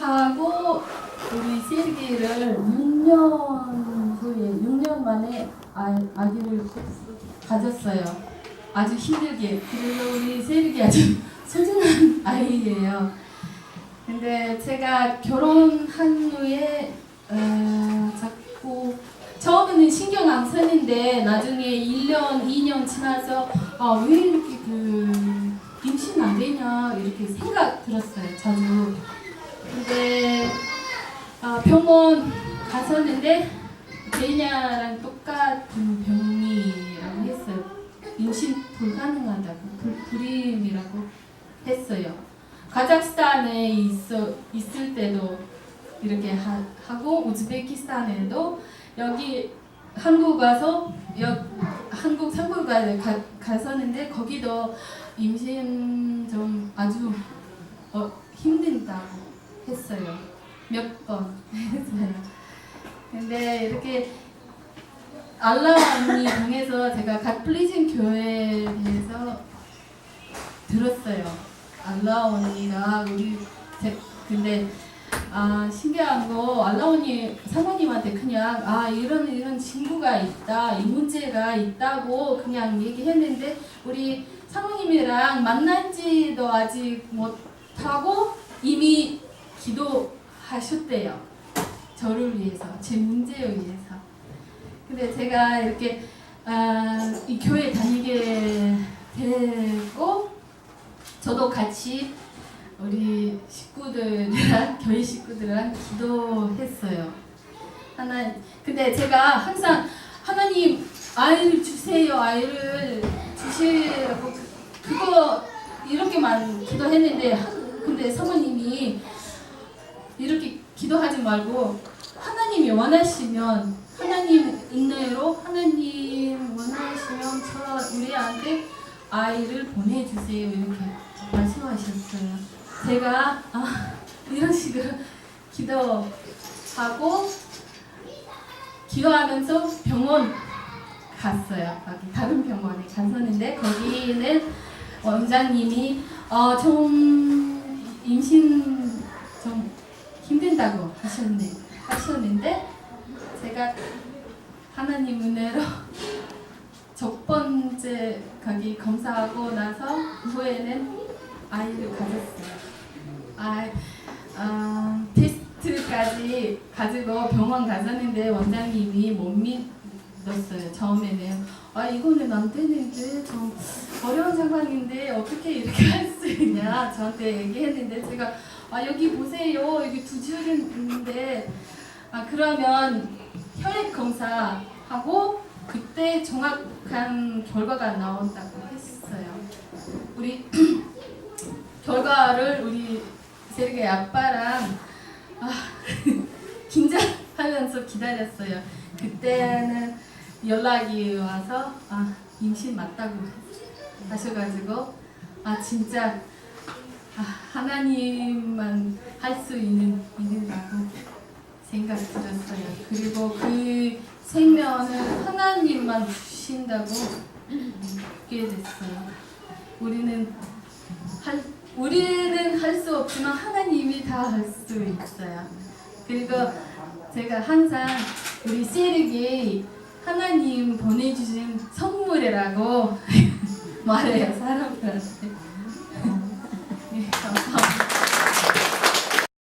하고 우리 세르기를 6년 후에 6년 만에 아, 아기를 가졌어요. 아주 힘들게. 그래서 우리 세르기 아주 소중한 아이예요. 근데 제가 결혼한 후에 어, 자꾸 처음에는 신경 안 쓰는데 나중에 1년, 2년 지나서 아, 왜 이렇게 그 임신 안 되냐 이렇게 생각 들었어요. 자주. 병원 갔었는데 제이냐랑 똑같은 병이라고 했어요. 임신 불가능하다고 불, 불임이라고 했어요. 카자흐스탄에 있어, 있을 때도 이렇게 하, 하고 우즈베키스탄에도 여기 한국 와서 여, 한국 상부가 가, 갔었는데 거기도 임신 좀 아주 어, 힘든다고 했어요. 몇 번 했어요. 근데 이렇게 알라 언니 통해서 제가 갓 플리즌 교회에 대해서 들었어요. 알라 언니가 우리 제, 근데 아 신기한 거 알라 언니 사모님한테 그냥 아 이런 이런 친구가 있다 이 문제가 있다고 그냥 얘기했는데 우리 사모님이랑 만난 지도 아직 못하고 이미 기도 하셨대요. 저를 위해서 제 문제를 위해서. 근데 제가 이렇게 아, 이 교회 다니게 되고 저도 같이 우리 식구들이랑 교회 식구들이랑 기도했어요. 하나 근데 제가 항상 하나님 아이를 주세요 아이를 주시라고 그- 그거 이렇게만 기도했는데 한- 근데 사모님이 이렇게 기도하지 말고 하나님이 원하시면 하나님 은혜로 하나님 원하시면 저 우리한테 아이를 보내주세요 이렇게 말씀하셨어요. 제가 아, 이런 식으로 기도하고 기도하면서 병원 갔어요. 여기 다른 병원에 갔었는데 거기는 원장님이 어, 좀 임신 좀 힘든다고 하셨네, 하셨는데 제가 하나님 은혜로 첫 번째 거기 검사하고 나서 후에는 아이를 가졌어요. 아, 아 테스트까지 가지고 병원 갔었는데 원장님이 못 믿었어요. 처음에는 아 이거는 안 되는데 좀 어려운 상황인데 어떻게 이렇게 할 수 있냐 저한테 얘기했는데 제가 아 여기 보세요 여기 두 줄은 있는데 아 그러면 혈액 검사 하고 그때 정확한 결과가 나온다고 했어요. 우리 결과를 우리 세르게 아빠랑 아, 긴장하면서 기다렸어요. 그때는 연락이 와서 아 임신 맞다고 하셔가지고 아 진짜 아, 하나님만 할 수 있는 일이라고 생각 들었어요. 그리고 그 생명을 하나님만 주신다고 믿게 됐어요. 우리는 할 우리는 할 수 없지만 하나님이 다 할 수 있어요. 그리고 제가 항상 우리 세르기 하나님 보내주신 선물이라고 말해요 사람들한테.